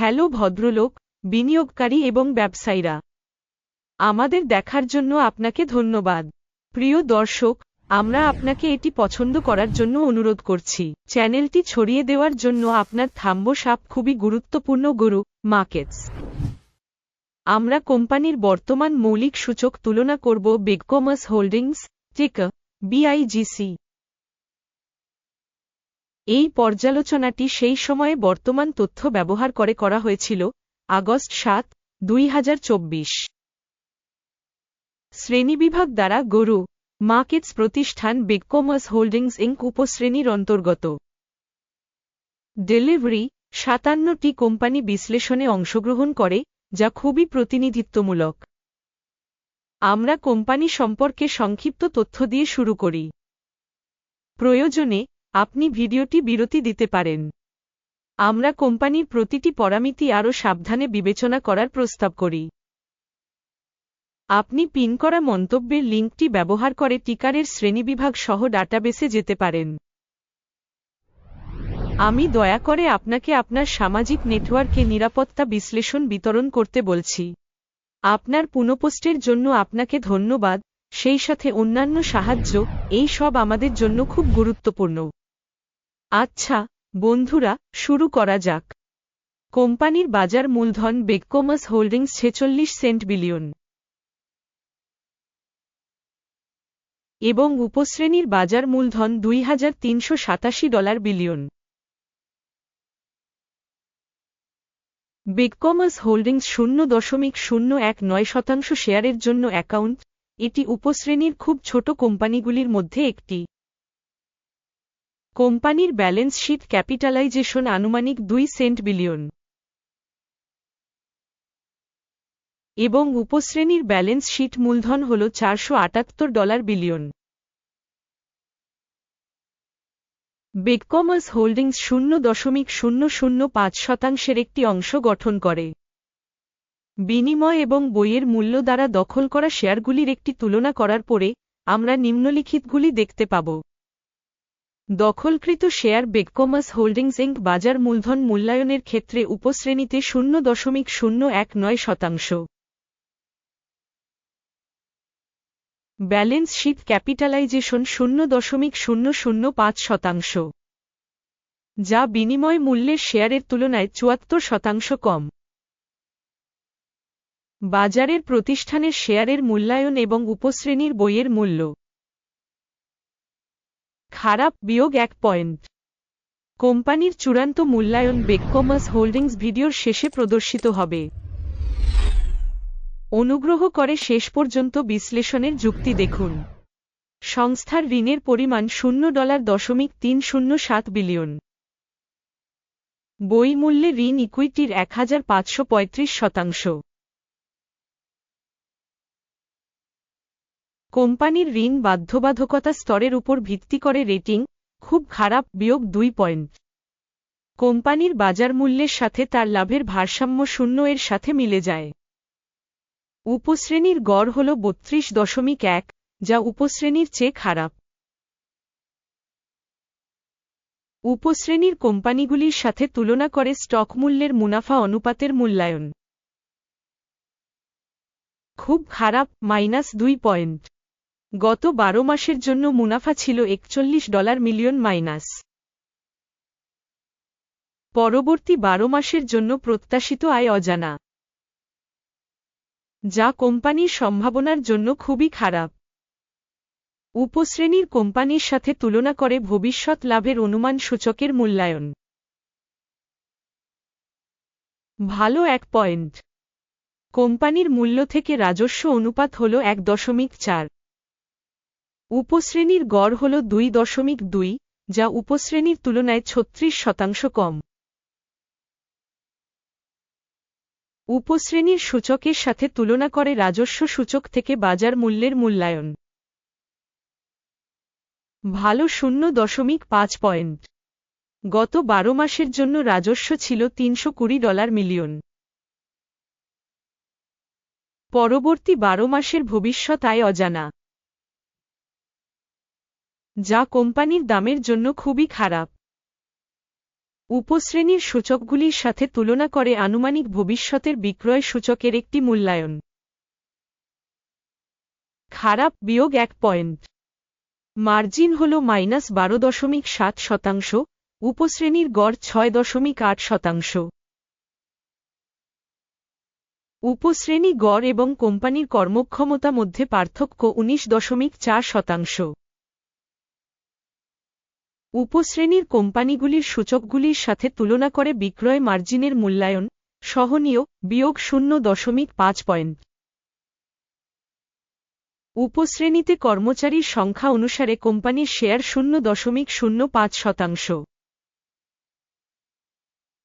Hello ভদ্রলোক, বিনিয়োগকারী এবং ব্যবসায়ীরা। আমাদের দেখার জন্য আপনাকে ধন্যবাদ। প্রিয় দর্শক, আমরা আপনাকে এটি পছন্দ করার জন্য অনুরোধ করছি। চ্যানেলটি ছড়িয়ে দেওয়ার জন্য আপনার থাম্ব সাপ খুবই গুরুত্বপূর্ণ গুরু, মার্কেটস। আমরা কোম্পানির বর্তমান মৌলিক সূচক তুলনা করব বিগ কমার্স হোল্ডিংস, টিক, বিআইজিসি। এই পর্যালোচনাটি সেই সময়ে বর্তমান তথ্য ব্যবহার করে করা হয়েছিল, আগস্ট সাত, দুই শ্রেণীবিভাগ দ্বারা গরু, মার্কেটস প্রতিষ্ঠান বিগ কমার্স হোল্ডিংস ইঙ্ক উপশ্রেণীর অন্তর্গত। ডেলিভারি, সাতান্নটি কোম্পানি বিশ্লেষণে অংশগ্রহণ করে, যা খুবই প্রতিনিধিত্বমূলক। আমরা কোম্পানি সম্পর্কে সংক্ষিপ্ত তথ্য দিয়ে শুরু করি। প্রয়োজনে আপনি ভিডিওটি বিরতি দিতে পারেন। আমরা কোম্পানির প্রতিটি পরামিতি আরও সাবধানে বিবেচনা করার প্রস্তাব করি। আপনি পিন করা মন্তব্যের লিঙ্কটি ব্যবহার করে টিকারের শ্রেণীবিভাগ সহ ডাটাবেসে যেতে পারেন। আমি দয়া করে আপনাকে আপনার সামাজিক নেটওয়ার্কে নিরাপত্তা বিশ্লেষণ বিতরণ করতে বলছি। আপনার পুনঃপোস্টের জন্য আপনাকে ধন্যবাদ, সেই সাথে অন্যান্য সাহায্য, এই সব আমাদের জন্য খুব গুরুত্বপূর্ণ। আচ্ছা বন্ধুরা, শুরু করা যাক। কোম্পানির বাজার মূলধন বেককমাস হোল্ডিংস ছেচল্লিশ সেন্ট বিলিয়ন। এবং উপশ্রেণীর বাজার মূলধন দুই হাজার তিনশো সাতাশি ডলার বিলিয়ন। বিগকমার্স হোল্ডিংস শূন্য দশমিক শূন্য এক নয় শতাংশ শেয়ারের জন্য অ্যাকাউন্ট, এটি উপশ্রেণীর খুব ছোট কোম্পানিগুলির মধ্যে একটি। কোম্পানির ব্যালেন্স শিট ক্যাপিটালাইজেশন আনুমানিক দুই সেন্ট বিলিয়ন। এবং উপশ্রেণীর ব্যালেন্স শিট মূলধন হল চারশো আটাত্তর ডলার বিলিয়ন। বেগকমার্স হোল্ডিংস শূন্য দশমিক শূন্য শূন্য পাঁচ শতাংশের একটি অংশ গঠন করে। বিনিময় এবং বইয়ের মূল্য দ্বারা দখল করা শেয়ারগুলির একটি তুলনা করার পরে আমরা নিম্নলিখিতগুলি দেখতে পাব। দখলকৃত শেয়ার বেগকমার্স হোল্ডিংস ইঙ্ক বাজার মূলধন মূল্যায়নের ক্ষেত্রে উপশ্রেণীতে শূন্য দশমিক শূন্য এক নয় শতাংশ। ব্যালেন্স শিট ক্যাপিটালাইজেশন শূন্য দশমিক শূন্য শূন্য পাঁচ শতাংশ। যা বিনিময় মূল্যের শেয়ারের তুলনায় চুয়াত্তর শতাংশ কম। বাজারের প্রতিষ্ঠানের শেয়ারের মূল্যায়ন এবং উপশ্রেণীর বইয়ের মূল্য। খারাপ বিয়োগ এক পয়েন্ট। কোম্পানির চূড়ান্ত মূল্যায়ন বেককমার্স হোল্ডিংস ভিডিওর শেষে প্রদর্শিত হবে। অনুগ্রহ করে শেষ পর্যন্ত বিশ্লেষণের যুক্তি দেখুন। সংস্থার ঋণের পরিমাণ শূন্য ডলার দশমিক তিন শূন্য সাত বিলিয়ন। বই মূল্যে ঋণ ইকুইটির এক হাজার পাঁচশো পঁয়ত্রিশ শতাংশ। কোম্পানির ঋণ বাধ্যবাধকতা স্তরের উপর ভিত্তি করে রেটিং, খুব খারাপ, বিয়োগ দুই পয়েন্ট। কোম্পানির বাজার মূল্যের সাথে তার লাভের ভারসাম্য শূন্য এর সাথে মিলে যায়। উপশ্রেণীর গড় হল বত্রিশ দশমিক এক, যা উপশ্রেণীর চেয়ে খারাপ। উপশ্রেণীর কোম্পানিগুলির সাথে তুলনা করে স্টক মূল্যের মুনাফা অনুপাতের মূল্যায়ন। খুব খারাপ, মাইনাস দুই পয়েন্ট। গত বারো মাসের জন্য মুনাফা ছিল একচল্লিশ ডলার মিলিয়ন মাইনাস। পরবর্তী বারো মাসের জন্য প্রত্যাশিত আয় অজানা। যা কোম্পানির সম্ভাবনার জন্য খুবই খারাপ। উপশ্রেণীর কোম্পানির সাথে তুলনা করে ভবিষ্যৎ লাভের অনুমান সূচকের মূল্যায়ন। ভালো এক পয়েন্ট। কোম্পানির মূল্য থেকে রাজস্ব অনুপাত হল এক দশমিক চার। উপশ্রেণীর গড় হল দুই দশমিক দুই, যা উপশ্রেণীর তুলনায় ছত্রিশ শতাংশ কম। উপশ্রেণীর সূচকের সাথে তুলনা করে রাজস্ব সূচক থেকে বাজার মূল্যের মূল্যায়ন। ভালো শূন্য দশমিক পাঁচ পয়েন্ট। গত বারো মাসের জন্য রাজস্ব ছিল তিনশো কুড়ি ডলার মিলিয়ন। পরবর্তী বারো মাসের ভবিষ্যৎ আয় অজানা। যা কোম্পানির দামের জন্য খুবই খারাপ। উপশ্রেণীর সূচকগুলির সাথে তুলনা করে আনুমানিক ভবিষ্যতের বিক্রয় সূচকের একটি মূল্যায়ন। খারাপ বিয়োগ এক পয়েন্ট। মার্জিন হল মাইনাস বারো দশমিক সাত শতাংশ, উপশ্রেণীর গড় ছয় দশমিক আট শতাংশ। উপশ্রেণী গড় এবং কোম্পানির কর্মক্ষমতা মধ্যে পার্থক্য উনিশ দশমিক চার শতাংশ। উপশ্রেণীর কোম্পানিগুলির সূচকগুলির সাথে তুলনা করে বিক্রয় মার্জিনের মূল্যায়ন, সহনীয়, বিয়োগ শূন্য দশমিক পাঁচ পয়েন্ট। উপশ্রেণীতে কর্মচারীর সংখ্যা অনুসারে কোম্পানির শেয়ার শূন্য দশমিক শূন্য পাঁচ শতাংশ।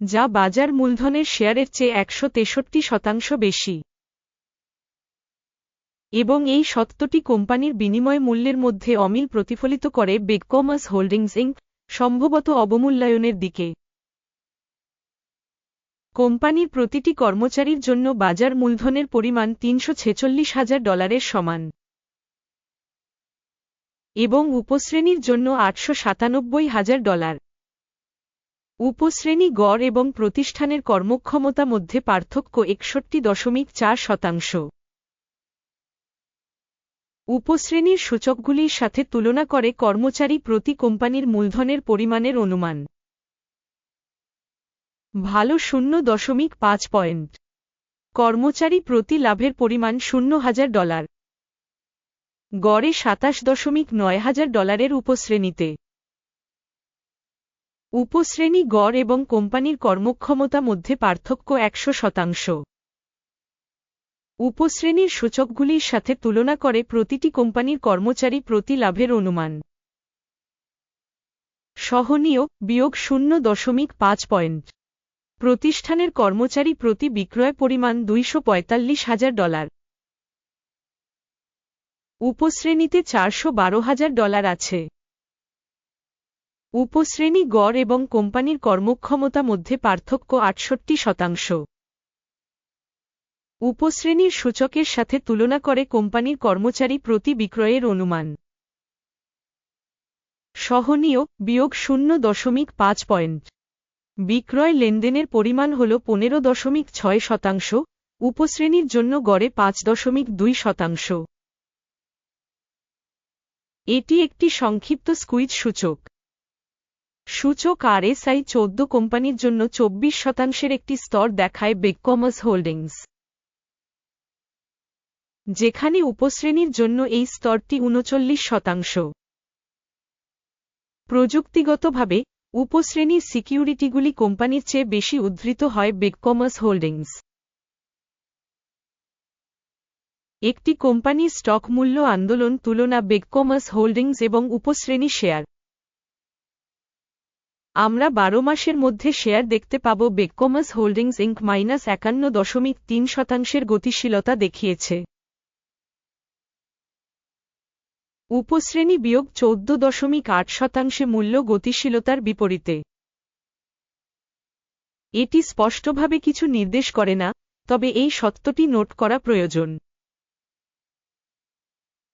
যা বাজার মূলধনের শেয়ারের চেয়ে একশো তেষট্টি শতাংশ বেশি। এবং এই সত্যটি কোম্পানির বিনিময় মূল্যের মধ্যে অমিল প্রতিফলিত করে বেগকমাস হোল্ডিংস ইঙ্ক সম্ভবত অবমূল্যায়নের দিকে। কোম্পানির প্রতিটি কর্মচারীর জন্য বাজার মূলধনের পরিমাণ তিনশো হাজার ডলারের সমান। এবং উপশ্রেণীর জন্য আটশো হাজার ডলার। উপশ্রেণী গড় এবং প্রতিষ্ঠানের কর্মক্ষমতা মধ্যে পার্থক্য একষট্টি দশমিক চার শতাংশ। উপশ্রেণীর সূচকগুলির সাথে তুলনা করে কর্মচারী প্রতি কোম্পানির মূলধনের পরিমাণের অনুমান। ভালো শূন্য দশমিক পাঁচ পয়েন্ট। কর্মচারী প্রতি লাভের পরিমাণ শূন্য হাজার ডলার। গড়ে সাতাশ দশমিক নয় হাজার ডলারের উপশ্রেণীতে। উপশ্রেণী গড় এবং কোম্পানির কর্মক্ষমতা মধ্যে পার্থক্য একশো শতাংশ। উপশ্রেণীর সূচকগুলির সাথে তুলনা করে প্রতিটি কোম্পানির কর্মচারী প্রতি লাভের অনুমান। সহনীয়, বিয়োগ শূন্য দশমিক পাঁচ পয়েন্ট। প্রতিষ্ঠানের কর্মচারী প্রতি বিক্রয় পরিমাণ দুইশো পঁয়তাল্লিশ হাজার ডলার। উপশ্রেণীতে চারশো বারো হাজার ডলার আছে। উপশ্রেণী গড় এবং কোম্পানির কর্মক্ষমতা মধ্যে পার্থক্য আটষট্টি শতাংশ। উপশ্রেণীর সূচকের সাথে তুলনা করে কোম্পানির কর্মচারী প্রতি বিক্রয়ের অনুমান। সহনীয়, বিয়োগ শূন্য দশমিক পাঁচ পয়েন্ট। বিক্রয় লেনদেনের পরিমাণ হল পনেরো দশমিক ছয় শতাংশ, উপশ্রেণীর জন্য গড়ে পাঁচ দশমিক দুই শতাংশ। এটি একটি সংক্ষিপ্ত স্কুইজ সূচক। সূচক আর আরএসআই চৌদ্দ কোম্পানির জন্য চব্বিশ শতাংশের একটি স্তর দেখায় বেগকমাস হোল্ডিংস। যেখানে উপশ্রেণীর জন্য এই স্তরটি উনচল্লিশ শতাংশ। প্রযুক্তিগতভাবে, উপশ্রেণীর সিকিউরিটিগুলি কোম্পানির চেয়ে বেশি উদ্ধৃত হয় বেগকমাস হোল্ডিংস একটি কোম্পানির স্টক মূল্য আন্দোলন তুলনা বেগকমাস হোল্ডিংস এবং উপশ্রেণী শেয়ার। আমরা বারো মাসের মধ্যে শেয়ার দেখতে পাব বেগকমাস হোল্ডিংস ইঙ্ক মাইনাস একান্ন দশমিক তিন শতাংশের গতিশীলতা দেখিয়েছে। উপশ্রেণী বিয়োগ চৌদ্দ দশমিক আট শতাংশে মূল্য গতিশীলতার বিপরীতে। এটি স্পষ্টভাবে কিছু নির্দেশ করে না, তবে এই সত্যটি নোট করা প্রয়োজন।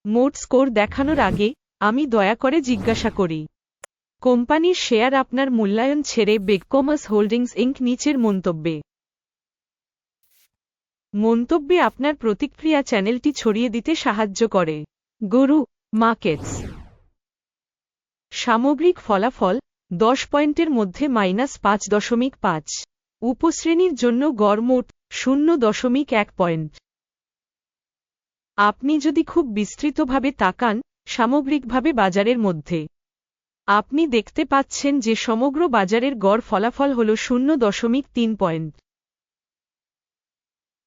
মোট স্কোর দেখানোর আগে, আমি দয়া করে জিজ্ঞাসা করি। কোম্পানির শেয়ার আপনার মূল্যায়ন ছেড়ে বেগকমাস হোল্ডিংস ইঙ্ক নিচের মন্তব্যে। মন্তব্যে আপনার প্রতিক্রিয়া চ্যানেলটি ছড়িয়ে দিতে সাহায্য করে। গরু মার্কেটস সামগ্রিক ফলাফল দশ পয়েন্টের মধ্যে মাইনাস পাঁচ দশমিক পাঁচ। উপশ্রেণীর জন্য গড় মোট শূন্য দশমিক এক পয়েন্ট। আপনি যদি খুব বিস্তৃতভাবে তাকান সামগ্রিকভাবে বাজারের মধ্যে। আপনি দেখতে পাচ্ছেন যে সমগ্র বাজারের গড় ফলাফল হল শূন্য দশমিক তিন পয়েন্ট।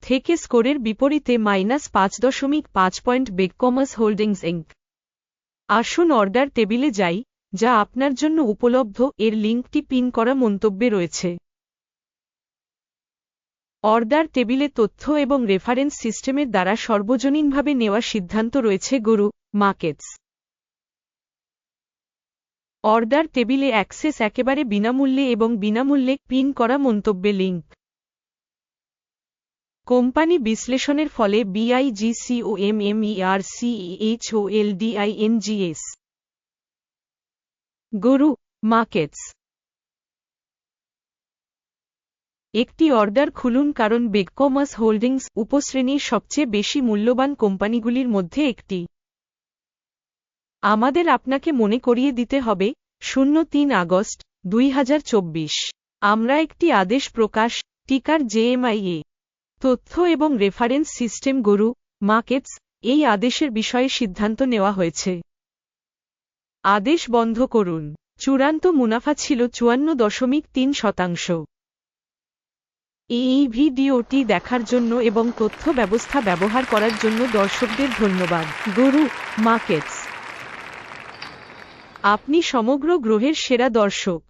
থেকে স্কোরের বিপরীতে মাইনাস পাঁচ দশমিক পাঁচ point big commerce holdings inc আসুন অর্ডার টেবিলে যাই, যা আপনার জন্য উপলব্ধ, এর লিঙ্কটি পিন করা মন্তব্যে রয়েছে। অর্ডার টেবিলে তথ্য এবং রেফারেন্স সিস্টেমের দ্বারা সর্বজনীনভাবে নেওয়া সিদ্ধান্ত রয়েছে গুরু মার্কেটস অর্ডার টেবিলে অ্যাক্সেস একেবারে বিনামূল্যে এবং বিনামূল্যে পিন করা মন্তব্যে লিঙ্ক কোম্পানি বিশ্লেষণের ফলে বিআইজিসিওএমএমইআরসিএইচওএলডিআইএনজিএস গরু, মার্কেটস। একটি অর্ডার খুলুন কারণ বেগকমাস হোল্ডিংস উপশ্রেণীর সবচেয়ে বেশি মূল্যবান কোম্পানিগুলির মধ্যে একটি। আমাদের আপনাকে মনে করিয়ে দিতে হবে, শূন্য তিন আগস্ট দুই হাজার চব্বিশ। আমরা একটি আদেশ প্রকাশ, টিকার জেএমআইএ। তথ্য এবং রেফারেন্স সিস্টেম গরু মার্কেটস এই আদেশের বিষয়ে সিদ্ধান্ত নেওয়া হয়েছে। আদেশ বন্ধ করুন। চূড়ান্ত মুনাফা ছিল চুয়ান্ন দশমিক তিন শতাংশ। এই ভিডিওটি দেখার জন্য এবং তথ্য ব্যবস্থা ব্যবহার করার জন্য দর্শকদের ধন্যবাদ। গরু মার্কেটস আপনি সমগ্র গ্রহের সেরা দর্শক।